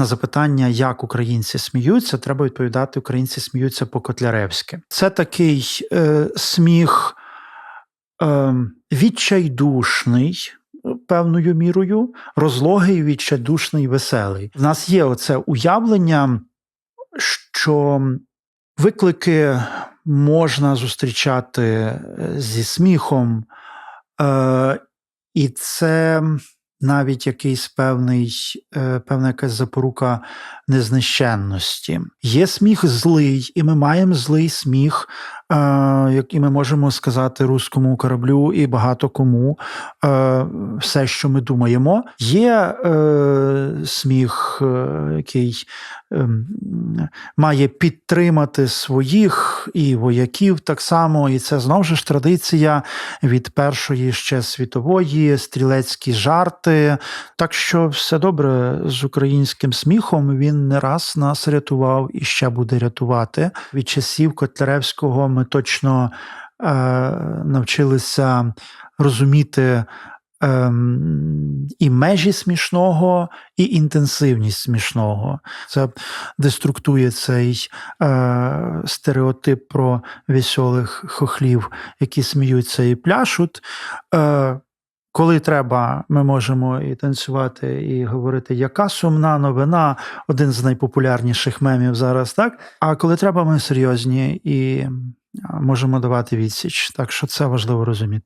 на запитання, як українці сміються, треба відповідати: українці сміються по котляревськи. Це такий е, сміх е, відчайдушний. Певною мірою розлогий, відчайдушний, веселий. В нас є оце уявлення, що виклики можна зустрічати е, зі сміхом, е, і це навіть якийсь певний, е, певна якась запорука незнищенності. Є сміх злий, і ми маємо злий сміх, е, як і ми можемо сказати руському кораблю і багато кому е, все, що ми думаємо. Є е, сміх, який ем, має підтримати своїх і вояків так само, і це знову ж традиція від першої ще світової, стрілецькі жарти. Так що все добре з українським сміхом. Він не раз нас рятував і ще буде рятувати. Від часів Котляревського ми точно е, навчилися розуміти. ем, І межі смішного, і інтенсивність смішного. Це деструктує цей е, стереотип про веселих хохлів, які сміються і пляшуть. Е, коли треба, ми можемо і танцювати, і говорити, яка сумна новина, один з найпопулярніших мемів зараз, так? А коли треба, ми серйозні і можемо давати відсіч. Так що це важливо розуміти.